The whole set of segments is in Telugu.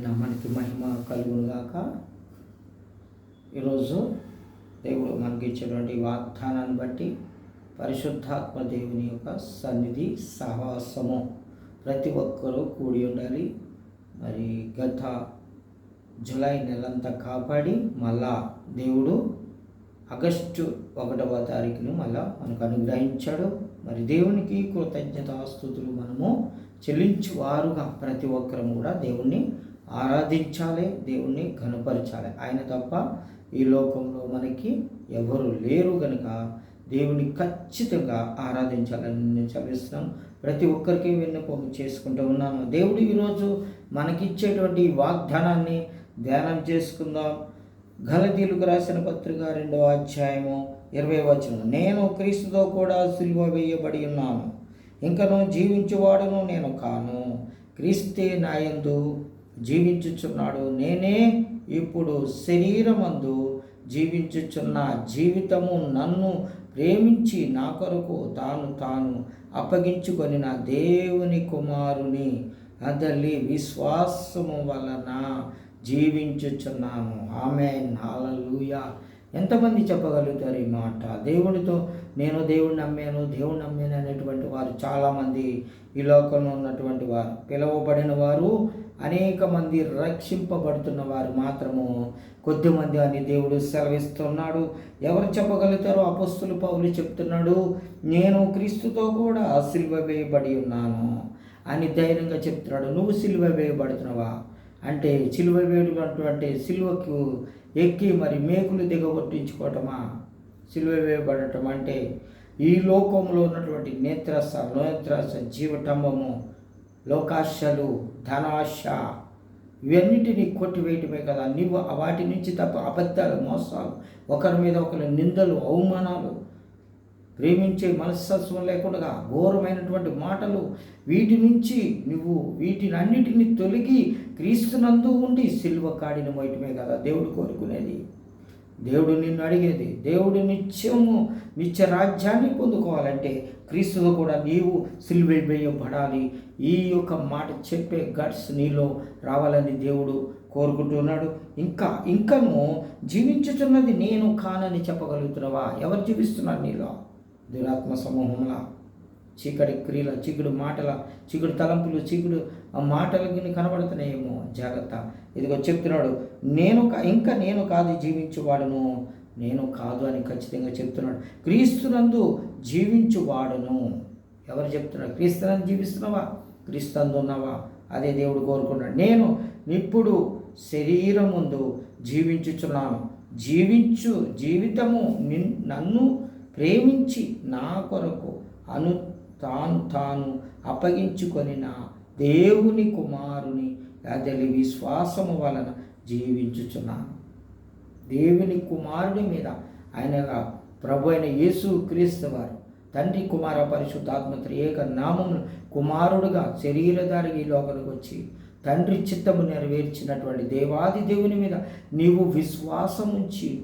నామానికి మహిమ కలుగునుగాక. ఈరోజు దేవుడు మనకి ఇచ్చినటువంటి వాగ్దానాన్ని బట్టి పరిశుద్ధాత్మ దేవుని యొక్క సన్నిధి సహవాసము ప్రతి ఒక్కరూ కూడి ఉండాలి. మరి గత జూలై నెలంతా కాపాడి మళ్ళా దేవుడు ఆగస్టు ఒకటవ తారీఖును మళ్ళా మనకు అనుగ్రహించాడు. మరి దేవునికి కృతజ్ఞతాస్తుతులు మనము చెల్లించువారుగా ప్రతి ఒక్కరం కూడా దేవుణ్ణి ఆరాధించాలి దేవుణ్ణి కనపరచాలి ఆయన తప్ప ఈ లోకంలో మనకి ఎవరు లేరు కనుక దేవుని ఖచ్చితంగా ఆరాధించాలని నేను చదివిస్తున్నాం ప్రతి ఒక్కరికి విన్నపం చేసుకుంటూ ఉన్నాను. దేవుడు ఈరోజు మనకిచ్చేటువంటి వాగ్దానాన్ని ధ్యానం చేసుకుందాం. గలతీలకు రాసిన పత్రిక రెండవ అధ్యాయము ఇరవై వచనం నేను క్రీస్తుతో కూడా సిల్వ వేయబడి ఉన్నాను. ఇంకను జీవించేవాడును నేను కాను. క్రీస్తే నాయందు జీవించుచున్నాడు. నేనే ఇప్పుడు శరీరమందు జీవించుచున్న జీవితము నన్ను ప్రేమించి నా కొరకు తాను తాను అప్పగించుకొని నా దేవుని కుమారుని అదలి విశ్వాసము వలన జీవించుచున్నాను. ఆమె నాలలుయా ఎంతమంది చెప్పగలుగుతారు ఈ మాట? దేవుడితో నేను దేవుడిని నమ్మాను దేవుడిని నమ్మాను అనేటువంటి వారు చాలామంది ఈ లోకంలో ఉన్నటువంటి వారు. పిలువబడిన వారు అనేక మంది రక్షింపబడుతున్న వారు మాత్రము. కొద్దిమంది అని దేవుడు సెలవిస్తున్నాడు. ఎవరు చెప్పగలుగుతారో అపస్తులు పౌలు చెప్తున్నాడు నేను క్రీస్తుతో కూడా సిల్వ వేయబడి ఉన్నాను అని ధైర్యంగా చెప్తున్నాడు. నువ్వు సిల్వ వేయబడుతున్నావా? అంటే సిలువ వేడుకున్నటువంటి సిలువకు ఎక్కి మరి మేకులు దిగగొట్టించుకోవటమా? సిలువ వేయబడటం అంటే ఈ లోకంలో ఉన్నటువంటి నేత్రస నేత్రస జీవటంబము లోకాశలు ధనాశ ఇవన్నిటినీ కొట్టివేయటమే కదా. నీవు వాటి నుంచి తప్ప అబద్ధాలు మోసాలు ఒకరి మీద ఒకరి నిందలు అవమానాలు ప్రేమించే మనస్తత్వం లేకుండా ఘోరమైనటువంటి మాటలు వీటి నుంచి నువ్వు వీటిని అన్నిటిని తొలగి క్రీస్తునందు ఉండి సిల్వ కాడిన మోయటమే కదా దేవుడు కోరుకునేది. దేవుడు నిన్ను అడిగేది దేవుడు నిత్యము నిత్య రాజ్యాన్ని పొందుకోవాలంటే క్రీస్తుతో కూడా నీవు సిల్వేయబడాలి ఈ యొక్క మాట చెప్పే గట్స్ నీలో రావాలని దేవుడు కోరుకుంటున్నాడు. ఇంకా ఇంకను జీవించుతున్నది నేను కానని చెప్పగలుగుతున్నావా? ఎవరు జీవిస్తున్నారు నీలో? దురాత్మ సమూహంలా చీకటి క్రియల చీకుడు మాటల చీకుడు తలంపులు చీకుడు ఆ మాటలకి కనబడుతున్నాయేమో. జాగ్రత్త. ఇదిగో చెప్తున్నాడు నేను ఇంకా నేను కాదు జీవించువాడును. నేను కాదు అని ఖచ్చితంగా చెప్తున్నాడు. క్రీస్తునందు జీవించువాడును. ఎవరు చెప్తున్నారు? క్రీస్తునందు జీవిస్తున్నావా? క్రీస్తునందు ఉన్నావా? అదే దేవుడు కోరుకున్నాడు నేను ఇప్పుడు శరీరం ముందు జీవించుచున్నాను. జీవించు జీవితము నిన్ నన్ను ప్రేమించి నా కొరకు అను తాను తాను అప్పగించుకొని నా దేవుని కుమారుని అదలి విశ్వాసము వలన జీవించుచున్నాను. దేవుని కుమారుని మీద ఆయన ప్రభు అయిన యేసు క్రీస్తు వారు తండ్రి కుమార పరిశుద్ధాత్మ ఏక నామమును కుమారుడుగా శరీరధారి ఈ లోకానికి వచ్చి తండ్రి చిత్తము నెరవేర్చినటువంటి దేవాది దేవుని మీద నీవు విశ్వాసం ఉంచి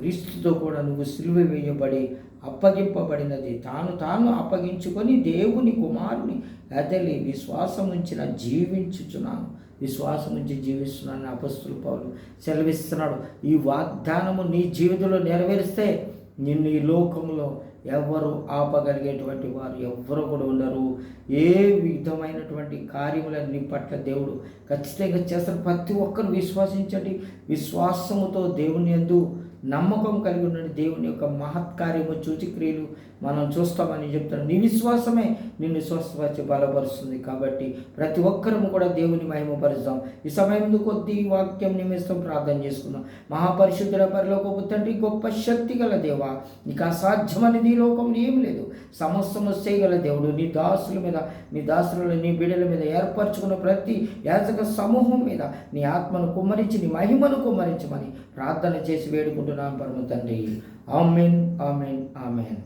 క్రీస్తుతో కూడా నువ్వు సిలువ వేయబడి అప్పగింపబడినది. తాను తాను అప్పగించుకొని దేవుని కుమారుని అదలి విశ్వాసం ఉంచిన జీవించుచున్నాను. విశ్వాసం నుంచి జీవిస్తున్నాను అపస్తులు పౌలు సెలవిస్తున్నాడు. ఈ వాగ్దానము నీ జీవితంలో నెరవేరిస్తే నిన్ను ఈ లోకంలో ఎవరు ఆపగలిగేటువంటి వారు ఎవ్వరు కూడా ఉండరు. ఏ విధమైనటువంటి కార్యములన్నీ పట్ల దేవుడు ఖచ్చితంగా చేస్తారు ప్రతి ఒక్కరు విశ్వసించండి. విశ్వాసముతో దేవుని ఎందు నమ్మకం కలిగి ఉండండి. దేవుని యొక్క మహత్కార్యము సూచిక్రియలు మనం చూస్తామని చెప్తున్నాం నీ విశ్వాసమే నిన్ను స్వస్థపరిచి బలపరుస్తుంది కాబట్టి ప్రతి ఒక్కరము కూడా దేవుని మహిమపరుస్తాం ఈ సమయం కొద్ది వాక్యం నిమిత్తం ప్రార్థన చేసుకుందాం. మహాపరిశుద్ధుల పరిలోకపు తండ్రి గొప్ప శక్తి గల దేవ నీకు అసాధ్యమనేది ఈ లోకంలో ఏం లేదు. సమస్తము చేయగల దేవుడు నీ దాసుల మీద నీ దాసుల నీ బిడల మీద ఏర్పరచుకున్న ప్రతి యాజక సమూహం మీద నీ ఆత్మను కుమ్మరించి నీ మహిమను కుమ్మరించమని ప్రార్థన చేసి பரிசுத்த நாம் பரம தந்தை ஆமேன் ஆமேன் ஆமேன்.